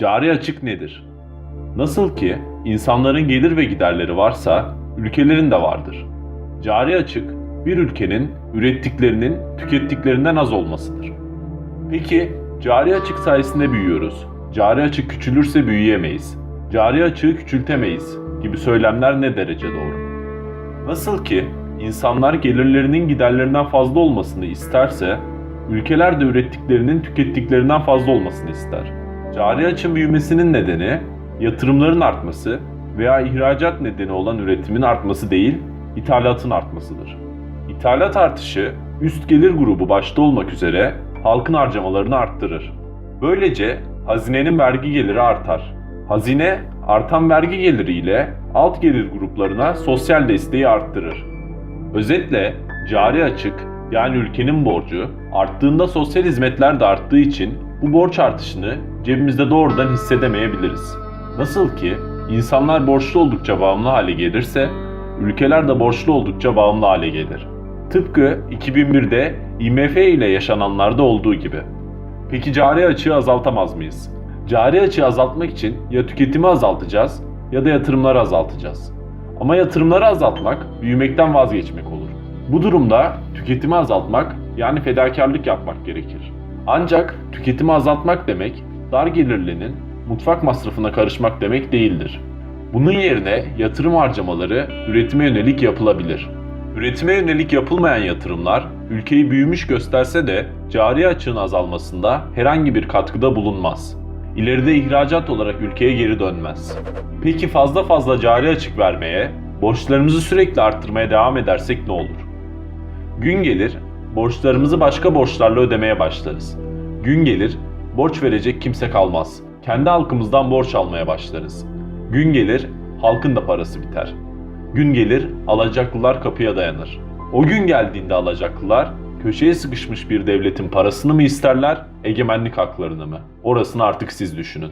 Cari açık nedir? Nasıl ki insanların gelir ve giderleri varsa ülkelerin de vardır. Cari açık bir ülkenin ürettiklerinin tükettiklerinden az olmasıdır. Peki cari açık sayesinde büyüyoruz. Cari açık küçülürse büyüyemeyiz. Cari açığı küçültemeyiz gibi söylemler ne derece doğru? Nasıl ki insanlar gelirlerinin giderlerinden fazla olmasını isterse, ülkeler de ürettiklerinin tükettiklerinden fazla olmasını ister. Cari açın büyümesinin nedeni yatırımların artması veya ihracat nedeni olan üretimin artması değil, ithalatın artmasıdır. İthalat artışı üst gelir grubu başta olmak üzere halkın harcamalarını arttırır. Böylece hazinenin vergi geliri artar. Hazine artan vergi geliriyle alt gelir gruplarına sosyal desteği arttırır. Özetle cari açık yani ülkenin borcu arttığında sosyal hizmetler de arttığı için bu borç artışını cebimizde doğrudan hissedemeyebiliriz. Nasıl ki insanlar borçlu oldukça bağımlı hale gelirse ülkeler de borçlu oldukça bağımlı hale gelir. Tıpkı 2001'de IMF ile yaşananlarda olduğu gibi. Peki cari açığı azaltamaz mıyız? Cari açığı azaltmak için ya tüketimi azaltacağız ya da yatırımları azaltacağız. Ama yatırımları azaltmak büyümekten vazgeçmek olur. Bu durumda tüketimi azaltmak yani fedakarlık yapmak gerekir. Ancak tüketimi azaltmak demek dar gelirlinin mutfak masrafına karışmak demek değildir. Bunun yerine yatırım harcamaları üretime yönelik yapılabilir. Üretime yönelik yapılmayan yatırımlar ülkeyi büyümüş gösterse de cari açığın azalmasında herhangi bir katkıda bulunmaz. İleride ihracat olarak ülkeye geri dönmez. Peki fazla fazla cari açık vermeye, borçlarımızı sürekli arttırmaya devam edersek ne olur? Gün gelir, borçlarımızı başka borçlarla ödemeye başlarız. Gün gelir, borç verecek kimse kalmaz. Kendi halkımızdan borç almaya başlarız. Gün gelir, halkın da parası biter. Gün gelir, alacaklılar kapıya dayanır. O gün geldiğinde alacaklılar, köşeye sıkışmış bir devletin parasını mı isterler, egemenlik haklarını mı? Orasını artık siz düşünün.